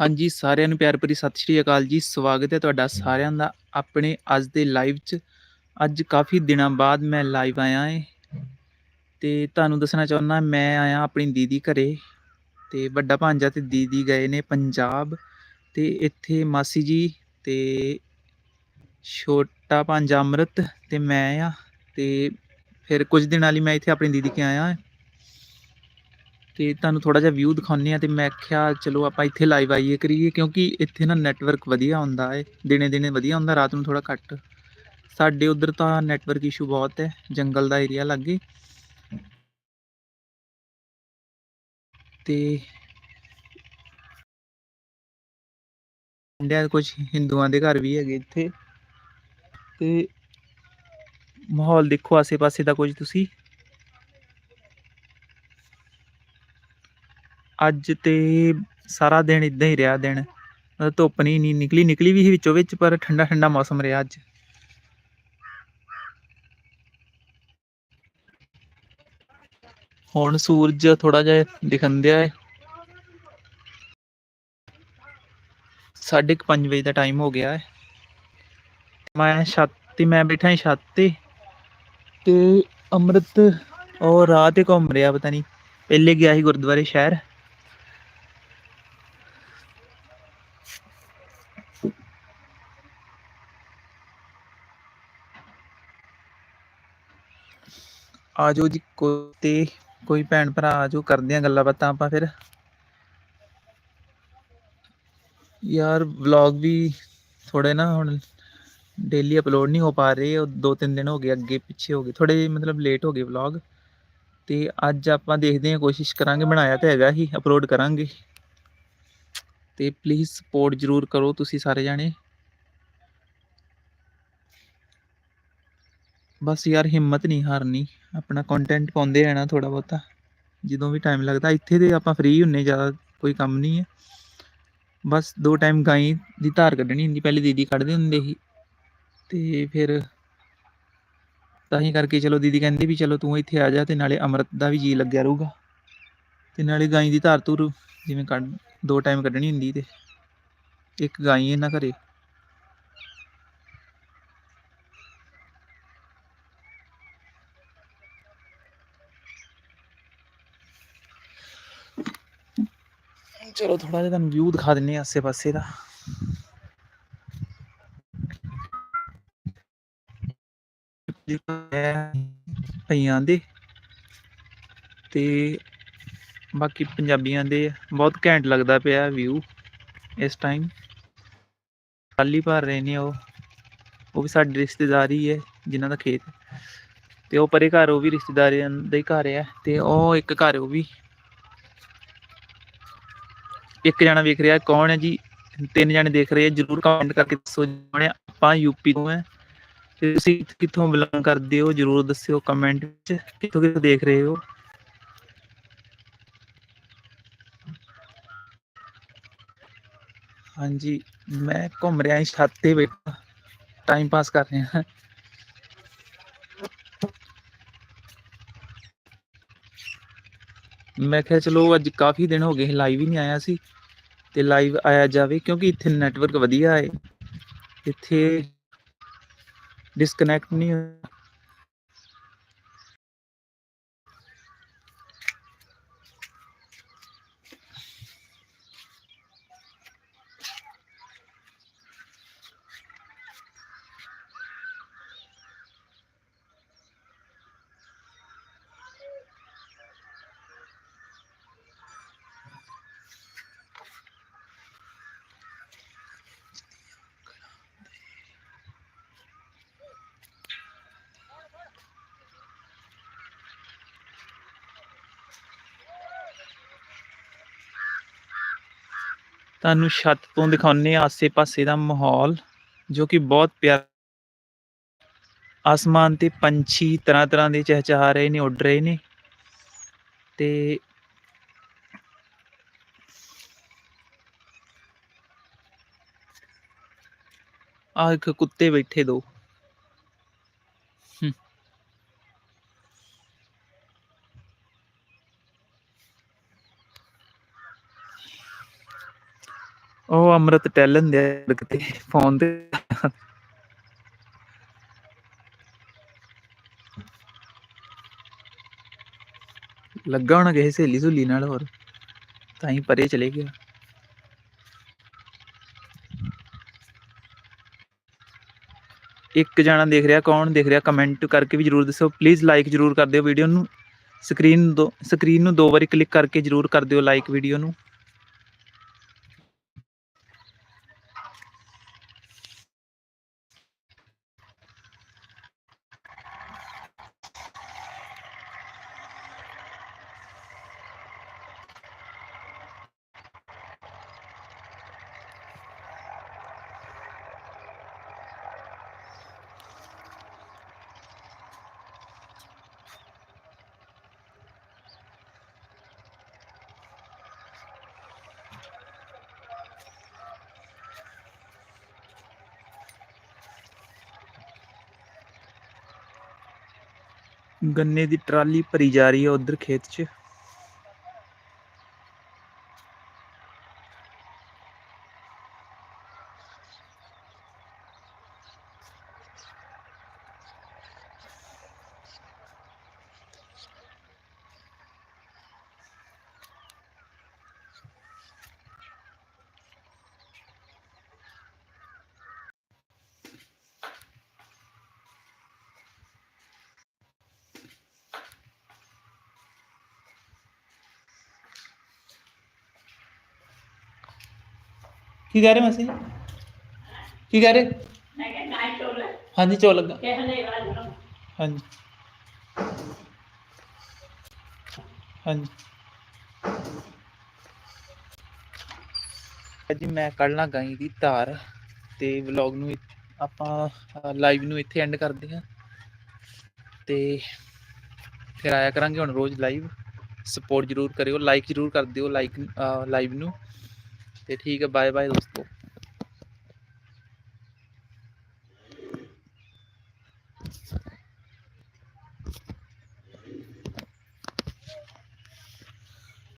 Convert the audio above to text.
ਹਾਂਜੀ, ਸਾਰਿਆਂ ਨੂੰ ਪਿਆਰ ਭਰੀ ਸਤਿ ਸ਼੍ਰੀ ਅਕਾਲ ਜੀ। ਸਵਾਗਤ ਹੈ ਤੁਹਾਡਾ ਸਾਰਿਆਂ ਦਾ ਆਪਣੇ ਅੱਜ ਦੇ ਲਾਈਵ 'ਚ। ਅੱਜ ਕਾਫੀ ਦਿਨਾਂ ਬਾਅਦ ਮੈਂ ਲਾਈਵ ਆਇਆ ਏ। ਤੇ ਤੁਹਾਨੂੰ ਦੱਸਣਾ ਚਾਹੁੰਦਾ, ਮੈਂ ਆਇਆ ਆਪਣੀ ਦੀਦੀ ਘਰੇ। ਤੇ ਵੱਡਾ ਭਾਂਜਾ ਤੇ ਦੀਦੀ ਗਏ ਨੇ ਪੰਜਾਬ। ਤੇ ਇੱਥੇ ਮਾਸੀ ਜੀ ਤੇ ਛੋਟਾ ਭਾਂਜਾ ਅੰਮ੍ਰਿਤ ਤੇ ਮੈਂ ਆ ਤੇ ਫਿਰ ਕੁਝ ਦਿਨਾਂ ਲਈ ਮੈਂ ਇੱਥੇ ਆਪਣੀ ਦੀਦੀ ਕੇ ਆਇਆ ਤੇ ਤੁਹਾਨੂੰ ਥੋੜਾ ਜਿਹਾ ਵਿਊ ਦਿਖਾਉਂਦੇ ਆ ਤੇ ਮੈਂ ਆਖਿਆ ਚਲੋ ਆਪਾਂ ਇੱਥੇ ਲਾਈਵ ਆਈਏ ਕਰੀਏ ਕਿਉਂਕਿ ਇੱਥੇ ਨਾ ਨੈਟਵਰਕ ਵਧੀਆ ਹੁੰਦਾ ਹੈ, ਦਿਨੇ ਦਿਨੇ ਵਧੀਆ ਹੁੰਦਾ, ਰਾਤ ਨੂੰ ਥੋੜਾ ਘੱਟ। ਸਾਡੇ ਉਧਰ ਤਾਂ ਨੈਟਵਰਕ ਇਸ਼ੂ ਬਹੁਤ ਹੈ, ਜੰਗਲ ਦਾ ਏਰੀਆ ਲੱਗੇ। ਤੇ ਇੰਡੀਆ ਦੇ ਕੁਝ ਹਿੰਦੂਆਂ ਦੇ ਘਰ ਵੀ ਹੈਗੇ ਇੱਥੇ। ਤੇ ਮਾਹੌਲ ਦੇਖੋ ਆਸੇ-ਪਾਸੇ ਦਾ ਕੁਝ ਤੁਸੀਂ। ਅੱਜ ਤੇ ਸਾਰਾ ਦਿਨ ਇਦਾਂ ਹੀ ਰਿਹਾ ਦਿਨ। ਧੁੱਪ ਨਹੀਂ ਨਹੀਂ ਨਿਕਲੀ ਨਿਕਲੀ ਵੀ ਸੀ ਵਿੱਚੋਂ ਵਿੱਚ, ਪਰ ਠੰਡਾ ਠੰਡਾ ਮੌਸਮ ਰਿਹਾ ਅੱਜ। ਹੁਣ ਸੂਰਜ ਥੋੜਾ ਜਿਹਾ ਦਿਖਣ ਦਿਆ ਹੈ ਸਾਢੇ ਕੁ ਪੰਜ ਵਜੇ ਦਾ ਟਾਈਮ ਹੋ ਗਿਆ ਹੈ ਮੈਂ ਛੱਤ ਤੇ, ਮੈਂ ਬੈਠਾ ਹਾਂ ਛੱਤ ਤੇ ਤੇ ਅੰਮ੍ਰਿਤ ਉਹ ਰਾਹ ਤੇ ਘੁੰਮ ਰਿਹਾ ਪਤਾ ਨਹੀਂ ਪਹਿਲੇ ਗਿਆ ਸੀ ਗੁਰਦੁਆਰੇ ਸ਼ਹਿਰ। ਆ ਜਾਓ ਜੀ ਕੋਈ ਤੇ ਕੋਈ ਭੈਣ ਭਰਾ ਆ ਜਾਓ ਕਰਦੇ ਆ ਗੱਲਾਂ ਬਾਤਾਂ ਆਪਾਂ ਫਿਰ। ਯਾਰ ਵਲੌਗ ਵੀ ਥੋੜੇ ਨਾ ਹੁਣ ਡੇਲੀ ਅਪਲੋਡ ਨਹੀਂ ਹੋ ਪਾ ਰਹੇ, ਉਹ ਦੋ ਤਿੰਨ ਦਿਨ ਹੋ ਗਏ, ਅੱਗੇ ਪਿੱਛੇ ਹੋ ਗਏ ਥੋੜੇ ਮਤਲਬ ਲੇਟ ਹੋ ਗਏ ਵਲੌਗ ਤੇ ਅੱਜ ਆਪਾਂ ਦੇਖਦੇ ਹਾਂ ਕੋਸ਼ਿਸ਼ ਕਰਾਂਗੇ, ਬਣਾਇਆ ਤਾਂ ਹੈਗਾ ਹੀ ਅਪਲੋਡ ਕਰਾਂਗੇ। ਤੇ ਪਲੀਜ਼ ਸਪੋਰਟ ਜ਼ਰੂਰ ਕਰੋ ਤੁਸੀਂ ਸਾਰੇ ਜਾਣੇ। ਬਸ ਯਾਰ ਹਿੰਮਤ ਨਹੀਂ ਹਾਰਨੀ, ਆਪਣਾ ਕੰਟੈਂਟ ਪਾਉਂਦੇ ਰਹਿਣਾ ਥੋੜਾ ਬਹੁਤਾ। ਜਦੋਂ ਵੀ ਟਾਈਮ ਲੱਗਦਾ, ਇੱਥੇ ਤੇ ਆਪਾਂ ਫ੍ਰੀ ਹੁੰਨੇ, ਜ਼ਿਆਦਾ ਕੋਈ ਕੰਮ ਨਹੀਂ ਹੈ। ਬਸ ਦੋ ਟਾਈਮ ਗਾਈ ਦੀ ਧਾਰ ਕੱਢਣੀ ਹੁੰਦੀ, ਪਹਿਲੇ ਦੀਦੀ ਕੱਢਦੇ ਹੁੰਦੇ ਸੀ। ਤੇ ਫਿਰ ਤਾਂ ਹੀ ਕਰਕੇ ਚਲੋ ਦੀਦੀ ਕਹਿੰਦੀ ਵੀ ਚਲੋ ਤੂੰ ਇੱਥੇ ਆ ਜਾ ਤੇ ਨਾਲੇ ਅੰਮ੍ਰਿਤ ਦਾ ਵੀ ਜੀ ਲੱਗਿਆ ਰਹੂਗਾ। ਤੇ ਨਾਲੇ ਗਾਈ ਦੀ ਧਾਰ ਧੁਰ ਜਿਵੇਂ ਕੱਢ, ਦੋ ਟਾਈਮ ਕੱਢਣੀ ਹੁੰਦੀ ਤੇ। ਇੱਕ ਗਾਈ ਇਹਨਾਂ ਘਰੇ। ਚਲੋ ਥੋੜਾ ਜਿਹਾ ਤੁਹਾਨੂੰ ਵਿਊ ਦਿਖਾ ਦਿੰਨੇ ਆਸੇ-ਪਾਸੇ ਦਾ। ਭਈਆਂ ਦੇ ਤੇ ਬਾਕੀ ਪੰਜਾਬੀਆਂ ਦੇ ਬਹੁਤ ਘੈਂਟ ਲੱਗਦਾ ਪਿਆ ਵਿਊ ਇਸ ਟਾਈਮ ਖਾਲੀ ਭਰ ਰਹੇ ਨੇ ਉਹ। ਉਹ ਵੀ ਸਾਡੇ ਰਿਸ਼ਤੇਦਾਰ ਹੀ ਹੈ ਜਿਨ੍ਹਾਂ ਦਾ ਖੇਤ। ਤੇ ਉਹ ਪਰੇ ਘਰ ਉਹ ਵੀ ਰਿਸ਼ਤੇਦਾਰਾਂ ਦਾ ਹੀ ਘਰ ਹੈ ਤੇ ਉਹ ਇੱਕ ਘਰ ਉਹ ਵੀ ਇੱਕ ਜਣਾ ਵੇਖ ਰਿਹਾ, ਕੌਣ ਹੈ ਜੀ? ਤਿੰਨ ਜਣੇ ਦੇਖ ਰਹੇ ਆ, ਜਰੂਰ ਕਮੈਂਟ ਕਰਕੇ ਦੱਸੋ ਜਣੇ ਆਪਾਂ ਯੂਪੀ ਤੋਂ ਹੈ। ਤੇ ਤੁਸੀਂ ਕਿੱਥੋਂ ਬਿਲੋਂਗ ਕਰਦੇ ਹੋ? ਜਰੂਰ ਦੱਸਿਓ ਕਮੈਂਟ ਵਿੱਚ। ਕਿੱਥੋਂ ਕਿੱਥੋਂ ਦੇਖ ਰਹੇ ਹੋ? ਹਾਂਜੀ, ਮੈਂ ਘੁੰਮ ਰਿਹਾ ਛੱਤ ਤੇ ਬੈਠਾ। ਟਾਈਮ ਪਾਸ ਕਰ ਰਿਹਾ ਮੈਂ ਕਿਹਾ ਚਲੋ ਅੱਜ ਕਾਫੀ ਦਿਨ ਹੋ ਗਏ ਲਾਈਵ ਹੀ ਨਹੀਂ ਆਇਆ ਸੀ। ਤੇ ਲਾਈਵ ਆਇਆ ਜਾਵੇ ਕਿਉਂਕਿ ਇੱਥੇ ਨੈਟਵਰਕ ਵਧੀਆ ਹੈ। ਇੱਥੇ ਡਿਸਕਨੈਕਟ ਨਹੀਂ ਤੁਹਾਨੂੰ ਛੱਤ ਤੋਂ ਦਿਖਾਉਨੇ ਆਸੇ-ਪਾਸੇ ਦਾ ਮਾਹੌਲ, ਜੋ ਕਿ ਬਹੁਤ ਪਿਆਰਾ ਆਸਮਾਨ ਤੇ ਪੰਛੀ ਤਰ੍ਹਾਂ ਤਰ੍ਹਾਂ ਦੇ ਚਹਿਚਹਾ ਰਹੇ ਨੇ, ਉੱਡ ਰਹੇ ਨੇ। ਤੇ ਆ ਇੱਕ ਕੁੱਤੇ ਬੈਠੇ ਦੋ। ਉਹ ਅੰਮ੍ਰਿਤ ਟਹਿਲਣ ਦੇ ਕਿਤੇ ਫੋਨ ਤੇ ਲੱਗਾ ਹੋਣਾ ਕਿਸੇ ਸਹੇਲੀ ਸੁਲੀ ਨਾਲ ਹੋਰ, ਤਾਂ ਹੀ ਪਰੇ ਚਲੇ ਗਿਆ। ਇੱਕ ਜਣਾ ਦੇਖ ਰਿਹਾ, ਕੌਣ ਦੇਖ ਰਿਹਾ ਕਮੈਂਟ ਕਰਕੇ ਵੀ ਜਰੂਰ ਦੱਸੋ। ਪਲੀਜ਼ ਲਾਈਕ ਜਰੂਰ ਕਰ ਦਿਓ ਵੀਡੀਓ ਨੂੰ। ਸਕਰੀਨ ਦੋ ਸਕਰੀਨ ਨੂੰ ਦੋ ਵਾਰੀ ਕਲਿੱਕ ਕਰਕੇ ਜਰੂਰ ਕਰ ਦਿਓ ਲਾਈਕ ਵੀਡੀਓ ਨੂੰ। ਗੰਨੇ ਦੀ ਟਰਾਲੀ ਭਰੀ ਜਾ ਰਹੀ ਹੈ ਉਧਰ ਖੇਤ 'ਚ। ਕੀ ਕਹਿ ਰਹੇ ਮਾਸੀ ਜੀ? ਕੀ ਕਹਿ ਰਹੇ? ਮੈਂ ਕਿਹਾ ਗਾਇ ਚੋਲ ਹਾਂਜੀ ਚੋ ਲੱਗਾ। ਕਿ ਹਨੇਰਾ ਜਰਮ ਹਾਂਜੀ। ਹਾਂਜੀ। ਅੱਜ ਮੈਂ ਕੱਢਣਾ ਗਾਈ ਦੀ ਧਾਰ ਤੇ ਵਲੌਗ ਨੂੰ ਆਪਾਂ ਲਾਈਵ ਨੂੰ ਇੱਥੇ ਐਂਡ ਕਰਦੇ ਹਾਂ। ਤੇ ਫਿਰ ਆਇਆ ਕਰਾਂਗੇ ਹੁਣ ਰੋਜ਼ ਲਾਈਵ ਸਪੋਰਟ ਜਰੂਰ ਕਰਿਓ ਲਾਈਕ ਜਰੂਰ ਕਰ ਦਿਓ ਲਾਈਕ ਲਾਈਵ ਨੂੰ। ਤੇ ਠੀਕ ਹੈ ਬਾਏ ਬਾਏ ਦੋਸਤੋ।